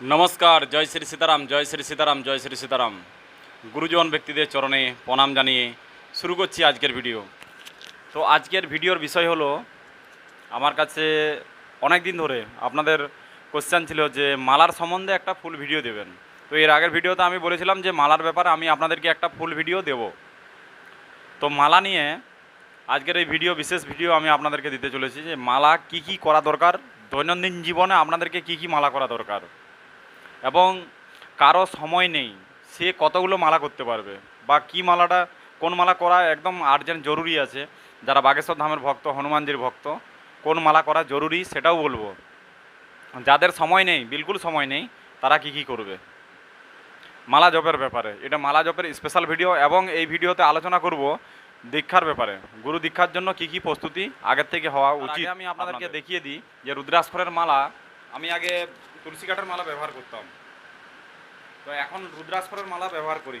নমস্কার, জয় শ্রী সীতারাম, জয় শ্রী সীতারাম, জয় শ্রী সীতারাম। গুরুজন ব্যক্তিদের চরণে প্রণাম জানিয়ে শুরু করছি আজকের ভিডিও। তো আজকের ভিডিওর বিষয় হলো, আমার কাছে অনেক দিন ধরে আপনাদের কোশ্চেন ছিল যে, মালার সম্বন্ধে একটা ফুল ভিডিও দেবেন। তো এর আগের ভিডিওতে আমি বলেছিলাম যে, মালার ব্যাপারে আমি আপনাদেরকে একটা ফুল ভিডিও দেব। তো মালা নিয়ে আজকের এই ভিডিও, বিশেষ ভিডিও আমি আপনাদেরকে দিতে চলেছি যে, মালা কি কি করা দরকার? দৈনন্দিন জীবনে আপনাদেরকে কি কি মালা করা দরকার? এবং কারও সময় নেই সে কতগুলো মালা করতে পারবে বা কি মালাটা কোন মালা করা একদম আর্জেন্ট জরুরি আছে যারা বাগেশ্বর ধামের ভক্ত হনুমানজির ভক্ত কোন মালা করা জরুরি সেটাও বলব। যাদের সময় নেই বিলকুল সময় নেই তারা কি কি করবে? মালা জপের ব্যাপারে এটা মালা জপের স্পেশাল ভিডিও এবং এই ভিডিওতে আলোচনা করব দীক্ষার ব্যাপারে। গুরু দীক্ষার জন্য কি কি প্রস্তুতি আগের থেকে হওয়া উচিত আমি আপনাদেরকে দেখিয়ে দিই যে রুদ্রাক্ষরের মালা আমি আগে তুলসী কাঠের মালা ব্যবহার করতাম। তো এখন রুদ্রাস্করের মালা ব্যবহার করি।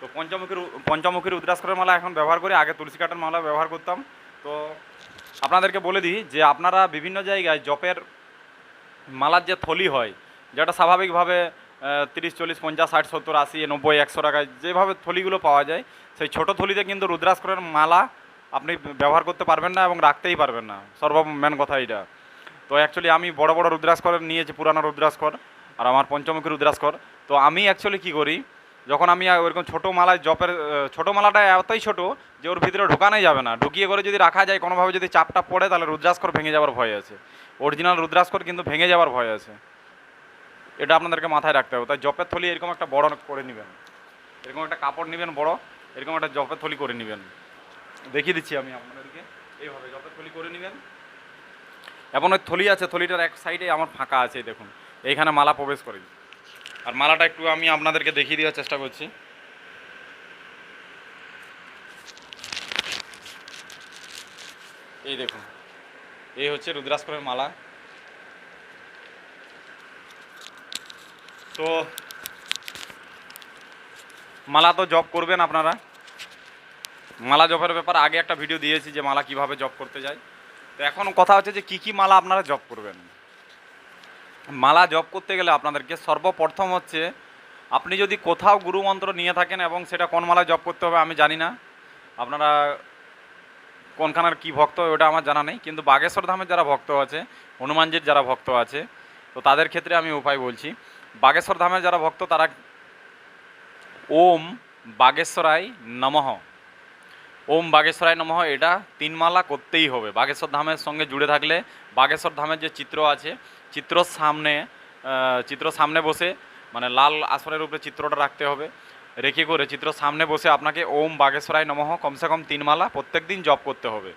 তো পঞ্চমুখীর পঞ্চমুখীর রুদ্রাক্ষরের মালা এখন ব্যবহার করি, আগে তুলসী কাঠের মালা ব্যবহার করতাম। তো আপনাদেরকে বলে দিই যে আপনারা বিভিন্ন জায়গায় জপের মালার যে থলি হয়, যেটা স্বাভাবিকভাবে তিরিশ, চল্লিশ, পঞ্চাশ, ষাট, সত্তর, আশি, নব্বই, একশো টাকায় যেভাবে থলিগুলো পাওয়া যায়, সেই ছোট থলিতে কিন্তু রুদ্রাস্করের মালা আপনি ব্যবহার করতে পারবেন না এবং রাখতেই পারবেন না। সর্ব মেন কথা এটা তো অ্যাকচুয়ালি আমি বড় বড় রুদ্রাক্ষর নিয়েছি, পুরানো রুদ্রাস্কর আর আমার পঞ্চমুখী রুদ্রাক্ষর। তো আমি অ্যাকচুয়ালি কী করি, যখন আমি ওইরকম ছোটো মালায় জপের ছোটো মালাটা এতই ছোটো যে ওর ভিতরে ঢোকানোই যাবে না। ঢুকিয়ে করে যদি রাখা যায়, কোনোভাবে যদি চাপটা পড়ে, তাহলে রুদ্রাস্কর ভেঙে যাওয়ার ভয় আছে। অরিজিনাল রুদ্রাস্কর কিন্তু ভেঙে যাওয়ার ভয় আছে। এটা আপনাদেরকে মাথায় রাখতে হবে। তাই জপের থলি এরকম একটা বড় করে নেবেন। এরকম একটা কাপড় নেবেন বড়, এরকম একটা জপের থলি করে নেবেন। দেখিয়ে দিচ্ছি আমি আপনাদেরকে। এইভাবে জপের থলি করে নেবেন। এবং ওই থলি আছে, থলিটার এক সাইডে আমার ফাঁকা আছে, দেখুন। এইখানে মালা প্রবেশ করি। আর মালাটা একটু আমি আপনাদেরকে দেখিয়ে দেওয়ার চেষ্টা করছি। এই দেখুন, এই হচ্ছে রুদ্রাক্ষরের মালা। তো মালা তো জব করবেন আপনারা। মালা জবের ব্যাপারে আগে একটা ভিডিও দিয়েছি যে মালা কীভাবে জব করতে যায়। তো এখন কথা হচ্ছে যে কি কি মালা আপনারা জব করবেন। মালা জপ করতে গেলে আপনাদেরকে সর্বপ্রথম হচ্ছে, আপনি যদি কোথাও গুরু মন্ত্র নিয়ে থাকেন এবং সেটা কোন মালা জপ করতে হবে আমি জানি না। আপনারা কোনখানার কি ভক্ত, ওটা আমার জানা নেই। কিন্তু বাগেশ্বর ধামের যারা ভক্ত আছে, হনুমানজির যারা ভক্ত আছে, তো তাদের ক্ষেত্রে আমি উপায় বলছি। বাগেশ্বর ধামের যারা ভক্ত, তারা ওম বাগেশ্বরায় নমঃ। ওম বাগেশ্বরায় নমঃ, এটা তিন মালা করতেই হবে। বাগেশ্বর ধামের সঙ্গে জুড়ে থাকলে বাগেশ্বর ধামের যে চিত্র আছে চিত্রর সামনে চিত্র সামনে বসে মানে লাল আসনের উপরে চিত্রটা রাখতে হবে। রেখে করে চিত্র সামনে বসে আপনাকে ওম বাগেশ্বরায় নমঃ, কমসে কম তিন মালা প্রত্যেক দিন জপ করতে হবে।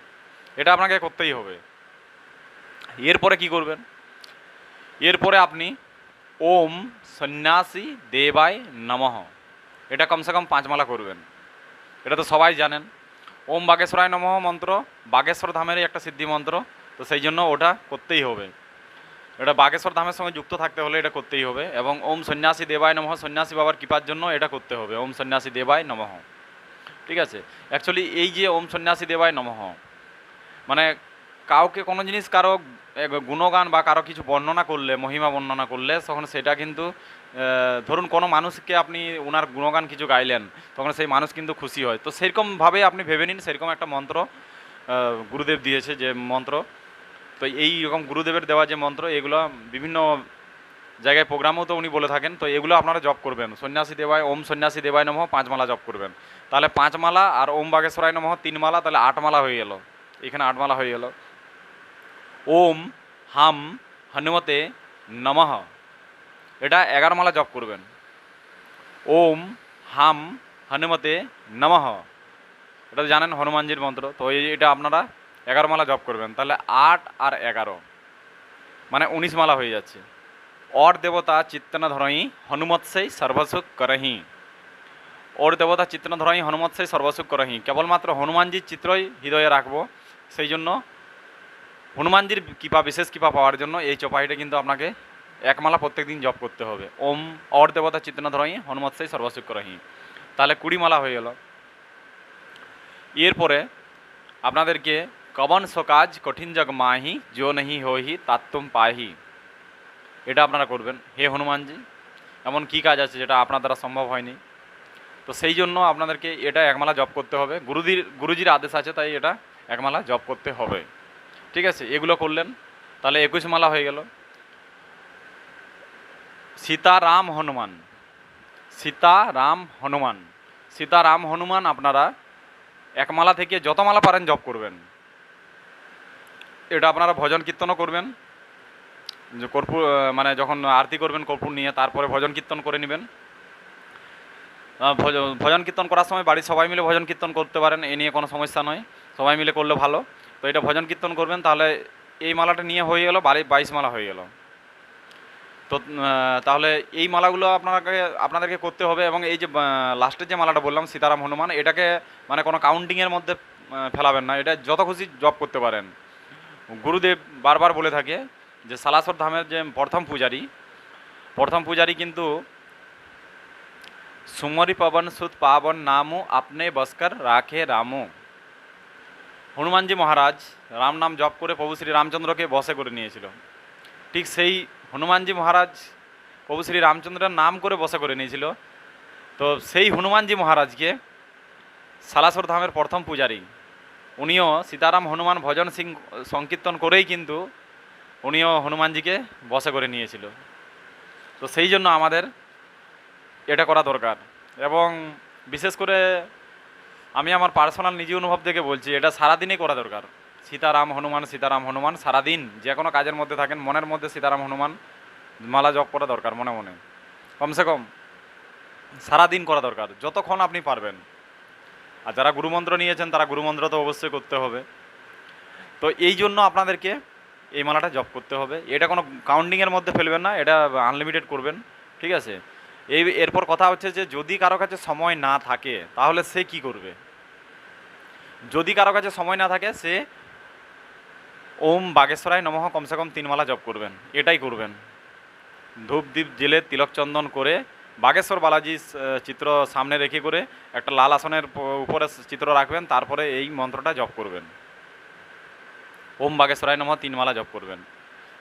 এটা আপনাকে করতেই হবে। এরপরে কি করবেন? এরপরে আপনি ওম সন্ন্যাসী দেবায় নমঃ, এটা কমসে কম পাঁচ মালা করবেন। এটা তো সবাই জানেন। ওম বাগেশ্বরায় নমঃ মন্ত্র, বাগেশ্বর ধামেরই একটা সিদ্ধি মন্ত্র, তো সেই জন্য ওটা করতেই হবে। এটা বাগেশ্বর ধামের সঙ্গে যুক্ত থাকতে হলে এটা করতেই হবে এবং ওম সন্ন্যাসী দেবায় নমঃ সন্ন্যাসী বাবার কৃপার জন্য এটা করতে হবে, ওম সন্ন্যাসী দেবায় নমঃ। ঠিক আছে? অ্যাকচুয়ালি এই যে ওম সন্ন্যাসী দেবায় নমঃ মানে কাউকে কোনো জিনিস কারও গুণগান বা কারও কিছু বর্ণনা করলে, মহিমা বর্ণনা করলে, তখন সেটা কিন্তু ধরুন কোনো মানুষকে আপনি ওনার গুণগান কিছু গাইলেন, তখন সেই মানুষ কিন্তু খুশি হয়। তো সেরকমভাবে আপনি ভেবে নিন, সেরকম একটা মন্ত্র গুরুদেব দিয়েছে যে মন্ত্র তো এই রকম গুরুদেবের দেওয়া যে মন্ত্র, এগুলো বিভিন্ন জায়গায় প্রোগ্রামও তো উনি বলে থাকেন। তো এগুলো আপনারা জপ করবেন। সন্ন্যাসী দেবায়, ওম সন্ন্যাসী দেবায় নমঃ, পাঁচ মালা জপ করবেন। তাহলে পাঁচ মালা আর ওম বাগেশ্বরায় নমঃ, তিন মালা, তাহলে আট মালা হয়ে গেল। এখানে আট মালা হয়ে গেল। ওম, হাম, হনুমতে নমঃ। এটা এগারো মালা জপ করবেন। ওম, হাম, হনুমতে নমঃ। এটা জানেন হনুমানজির মন্ত্র। তো এটা আপনারা এগারো মালা জপ করবেন, তাহলে আট আর এগারো। মানে উনিশ মালা হয়ে যাচ্ছে। অর দেবতা চিত্তন ধরই হনুমৎসেই সর্বসুখ করহি। ওর দেবতা চিত্তন ধরই হনুমৎসেই সর্বসুখ করহি। কেবলমাত্র হনুমানজির চিত্রই হৃদয়ে রাখব। সেই জন্য হনুমানজির কৃপা, বিশেষ কৃপা পাওয়ার জন্য এই চপাইটা কিন্তু আপনাকে একমালা প্রত্যেক দিন জপ করতে হবে। ওম অর দেবতা চিত্তন ধরই হনুমৎসেই সর্বসুখ করহি। তাহলে কুড়ি মালা হয়ে গেল। এরপরে আপনাদেরকে কবন সকাজ কঠিন জগ মাহি জো নহি হহি তাত্তুম পাহি। এটা আপনারা করবেন। হে হনুমানজি, এমন কী কাজ আছে যেটা আপনার দ্বারা সম্ভব হয়নি? তো সেই জন্য আপনাদেরকে এটা একমালা জব করতে হবে। গুরুজির গুরুজির আদেশ আছে, তাই এটা একমালা জব করতে হবে। ঠিক আছে, এগুলো করলেন। তাহলে একুশ মালা হয়ে গেল। সীতারাম হনুমান। সীতারাম হনুমান। সীতারাম হনুমান আপনারা এক মালা থেকে যত মালা পারেন জপ করবেন। এটা আপনারা ভজন কীর্তনও করবেন। যে কর্পূর মানে যখন আরতি করবেন কর্পূর নিয়ে, তারপরে ভজন কীর্তন করে নেবেন। ভজ- ভজন কীর্তন করার সময় বাড়ির সবাই মিলে ভজন কীর্তন করতে পারেন, এ নিয়ে কোনো সমস্যা নয়। সবাই মিলে করলে ভালো। তো এটা ভজন কীর্তন করবেন, তাহলে এই মালাটা নিয়ে হয়ে গেলো বাড়ি বাইশ মালা হয়ে গেল। তো তাহলে এই মালাগুলো আপনাকে, আপনাদেরকে করতে হবে এবং এই যে লাস্টের যে মালাটা বললাম, সীতারাম হনুমান, এটাকে মানে কোনো কাউন্টিংয়ের মধ্যে ফেলাবেন না। এটা যত খুশি জব করতে পারেন। গুরুদেব বারবার বলে থাকে যে সালাসর ধামের যে প্রথম পূজারী প্রথম পূজারী কিন্তু সুমরি পবন সুত পাবন নামু আপনি বস্কর রাখে রামু। হনুমানজি মহারাজ রাম নাম জপ করে প্রভু শ্রী রামচন্দ্রকে বসে করে নিয়েছিল। ঠিক সেই হনুমানজি মহারাজ প্রভু শ্রী রামচন্দ্রের নাম করে বসে করে নিয়েছিল। তো সেই হনুমানজি মহারাজকে সালাসর ধামের প্রথম পূজারী উনিও সীতারাম হনুমান ভজন সিং সংকীর্তন করেই কিন্তু উনিও হনুমানজিকে বসে করে নিয়েছিল। তো সেই জন্য আমাদের এটা করা দরকার। এবং বিশেষ করে আমি আমার পার্সোনাল নিজে অনুভব থেকে বলছি, এটা সারাদিনই করা দরকার। সীতারাম হনুমান সীতারাম হনুমান, সারাদিন যে কোনো কাজের মধ্যে থাকেন, মনের মধ্যে সীতারাম হনুমান মালা জপ করা দরকার মনে মনে। কমসে কম সারাদিন করা দরকার, যতক্ষণ আপনি পারবেন। আর যারা গুরুমন্ত্র নিয়েছেন, তারা গুরুমন্ত্র তো অবশ্যই করতে হবে। তো এই জন্য আপনাদেরকে এই মালাটা জপ করতে হবে। এটা কোনো কাউন্টিংয়ের মধ্যে ফেলবেন না, এটা আনলিমিটেড করবেন, ঠিক আছে? এই এরপর কথা হচ্ছে যে, যদি কারও কাছে সময় না থাকে, তাহলে সে কি করবে? যদি কারও কাছে সময় না থাকে, সে ওম বাগেশ্বরায় নমঃ কমসে কম তিন মালা জপ করবেন, এটাই করবেন। ধূপ দ্বীপ জেলে তিলক চন্দন করে বাগেশ্বর বালাজি চিত্র সামনে রেখে করে একটা লাল আসনের উপরে চিত্র রাখবেন, তারপরে এই মন্ত্রটা জপ করবেন। ওম বাগেশ্বরায় নমঃ তিন মালা জপ করবেন।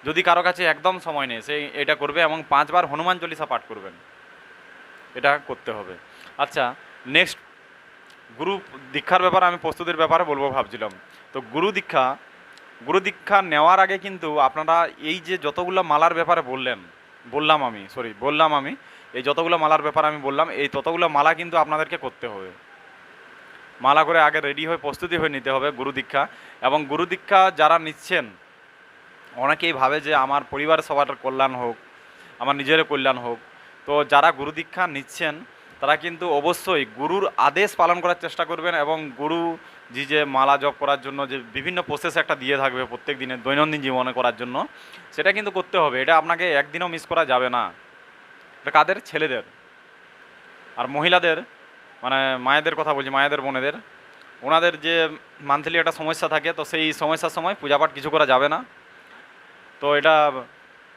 যদি কারও কাছে একদম সময় নেই, সে এটা করবে এবং পাঁচবার হনুমান চল্লিশা পাঠ করবেন। এটা করতে হবে। আচ্ছা নেক্সট গুরু দীক্ষার ব্যাপারে আমি প্রস্তুতির ব্যাপারে বলব ভাবছিলাম। তো গুরু দীক্ষা গুরু দীক্ষা নেওয়ার আগে কিন্তু আপনারা এই যে যতগুলো মালার ব্যাপারে বললেন, বললাম আমি সরি বললাম আমি এই যতগুলো মালার ব্যাপার আমি বললাম, এই ততগুলো মালা কিন্তু আপনাদেরকে করতে হবে। মালা করে আগে রেডি হয়ে প্রস্তুতি হয়ে নিতে হবে গুরু দীক্ষা। এবং গুরু দীক্ষা যারা নিচ্ছেন, অনেকেই ভাবে যে আমার পরিবারের সবার কল্যাণ হোক, আমার নিজেরও কল্যাণ হোক। তো যারা গুরু দীক্ষা নিচ্ছেন, তারা কিন্তু অবশ্যই গুরুর আদেশ পালন করার চেষ্টা করবেন এবং গুরু জি যে মালা জপ করার জন্য যে বিভিন্ন প্রসেস একটা দিয়ে থাকবে প্রত্যেক দিনের দৈনন্দিন জীবনে করার জন্য, সেটা কিন্তু করতে হবে। এটা আপনাকে একদিনও মিস করা যাবে না। এটা কাদের? ছেলেদের। আর মহিলাদের মানে মায়েদের কথা বলছি, মায়েদের, বোনেদের। ওনাদের যে মান্থলি একটা সমস্যা থাকে, তো সেই সমস্যার সময় পূজাপাঠ কিছু করা যাবে না। তো এটা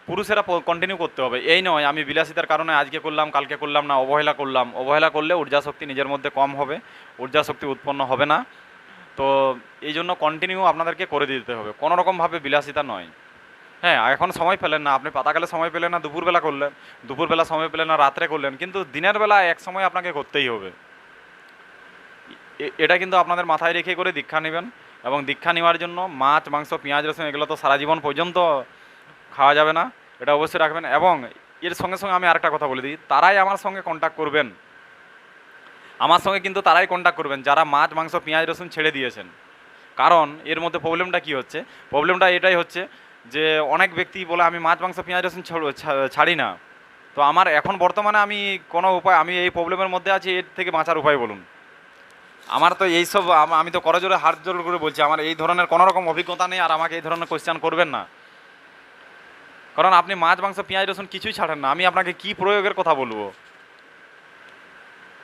পুরুষেরা কন্টিনিউ করতে হবে। এই নয়, আমি বিলাসিতার কারণে আজকে করলাম, কালকে করলাম না, অবহেলা করলাম। অবহেলা করলে ঊর্জা শক্তি নিজের মধ্যে কম হবে ঊর্জা শক্তি উৎপন্ন হবে না। তো এই জন্য কন্টিনিউ আপনাদেরকে করে দিতে হবে। কোনো রকমভাবে বিলাসিতা নয়। হ্যাঁ এখন সময় পেলেন না। আপনি পাতাকালে সময় পেলেন না, দুপুরবেলা করলেন। দুপুরবেলা সময় পেলেন না, রাত্রে করলেন। কিন্তু দিনের বেলা এক সময় আপনাকে করতেই হবে। এটা কিন্তু আপনাদের মাথায় রেখে করে দীক্ষা নেবেন। এবং দীক্ষা নেওয়ার জন্য মাছ, মাংস, পেঁয়াজ, রসুন, এগুলো তো সারা জীবন পর্যন্ত খাওয়া যাবে না। এটা অবশ্যই রাখবেন। এবং এর সঙ্গে সঙ্গে আমি আরেকটা কথা বলে দিই, তারাই আমার সঙ্গে কন্ট্যাক্ট করবেন। আমার সঙ্গে কিন্তু তারাই কন্ট্যাক্ট করবেন, যারা মাছ, মাংস, পেঁয়াজ, রসুন ছেড়ে দিয়েছেন। কারণ এর মধ্যে প্রবলেমটা কি হচ্ছে? প্রবলেমটা এটাই হচ্ছে যে অনেক ব্যক্তি বলে আমি মাছ, মাংস, পেঁয়াজ, রসুন ছাড়ি না। তো আমার এখন বর্তমানে আমি কোনো উপায়, আমি এই প্রবলেমের মধ্যে আছি, এর থেকে বাঁচার উপায় বলুন। আমার তো এইসব আম- তো করজোরে হাত জোর করে বলছি, আমার এই ধরনের কোনো রকম অভিজ্ঞতা নেই, আর আমাকে এই ধরনের কোয়েশ্চেন করবেন না। কারণ আপনি মাছ, মাংস, পেঁয়াজ, রসুন কিছুই ছাড়েন না, আমি আপনাকে কি প্রয়োগের কথা বলব?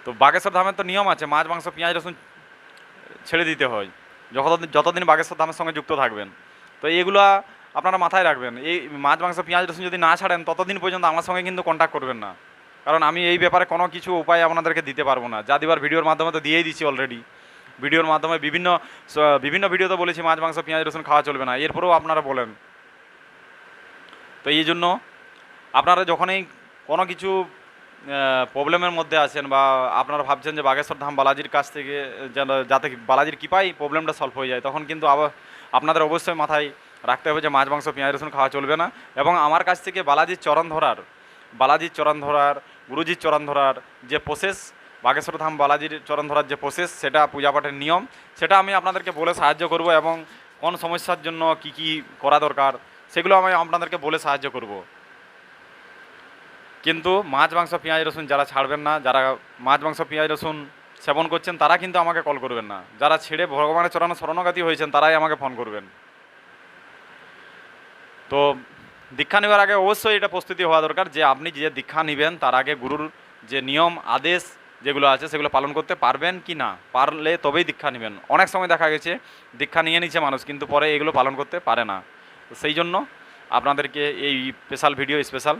তো বাগেশ্বর ধামের তো নিয়ম আছে, মাছ, মাংস, পেঁয়াজ, রসুন ছেড়ে দিতে হয়। যতদিন যতদিন বাগেশ্বর ধামের সঙ্গে যুক্ত থাকবেন। তো এইগুলা আপনারা মাথায় রাখবেন, এই মাছ, মাংস, পেঁয়াজ, রসুন যদি না ছাড়েন, ততদিন পর্যন্ত আমার সঙ্গে কিন্তু কন্ট্যাক্ট করবেন না। কারণ আমি এই ব্যাপারে কোনো কিছু উপায় আপনাদেরকে দিতে পারব না। যা দিবার ভিডিওর মাধ্যমে তো দিয়েই দিচ্ছি অলরেডি ভিডিওর মাধ্যমে বিভিন্ন বিভিন্ন ভিডিওতে বলেছি, মাছ, মাংস, পেঁয়াজ, রসুন খাওয়া চলবে না। এরপরেও আপনারা বলেন। তো এই জন্য আপনারা যখনই কোনো কিছু প্রবলেমের মধ্যে আছেন বা আপনারা ভাবছেন যে বাগেশ্বর ধাম বালাজির কাছ থেকে যেন, যাতে বালাজির কৃপাই প্রবলেমটা সলভ হয়ে যায়, তখন কিন্তু আবার আপনাদের অবশ্যই মাথায় রাখতে হবে যে মাছ, মাংস, পেঁয়াজ, রসুন খাওয়া চলবে না। এবং আমার কাছ থেকে বালাজির চরণ ধরার বালাজির চরণ ধরার গুরুজির চরণ ধরার যে প্রসেস বাগেশ্বর ধাম বালাজির চরণ ধরার যে প্রসেস সেটা পূজা পাঠের নিয়ম, সেটা আমি আপনাদেরকে বলে সাহায্য করব এবং কোন সমস্যার জন্য কি কি করা দরকার, সেগুলো আমি আপনাদেরকে বলে সাহায্য করব। কিন্তু মাছ, মাংস, পেঁয়াজ, রসুন যারা ছাড়বেন না, যারা মাছ, মাংস, পেঁয়াজ, রসুন সেবন করছেন, তারা কিন্তু আমাকে কল করবেন না। যারা ছেড়ে ভগবানের চরণে শরণাগতি হয়েছেন, তারাই আমাকে ফোন করবেন। তো দীক্ষা নেওয়ার আগে অবশ্যই এটা প্রস্তুতি হওয়া দরকার যে আপনি যে দীক্ষা নেবেন, তার আগে গুরুর যে নিয়ম, আদেশ যেগুলো আছে সেগুলো পালন করতে পারবেন কি না? পারলে তবেই দীক্ষা নেবেন। অনেক সময় দেখা গেছে, দীক্ষা নিয়ে নিচ্ছে মানুষ, কিন্তু পরে এগুলো পালন করতে পারে না। সেই জন্য আপনাদেরকে এই স্পেশাল ভিডিও স্পেশাল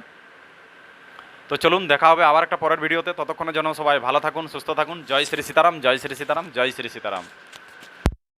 তো চলুন, দেখা হবে আবার একটা পরের ভিডিওতে ততক্ষণের জন্য সবাই ভালো থাকুন, সুস্থ থাকুন। জয় শ্রী সীতারাম, জয় শ্রী সীতারাম, জয় শ্রী সীতারাম।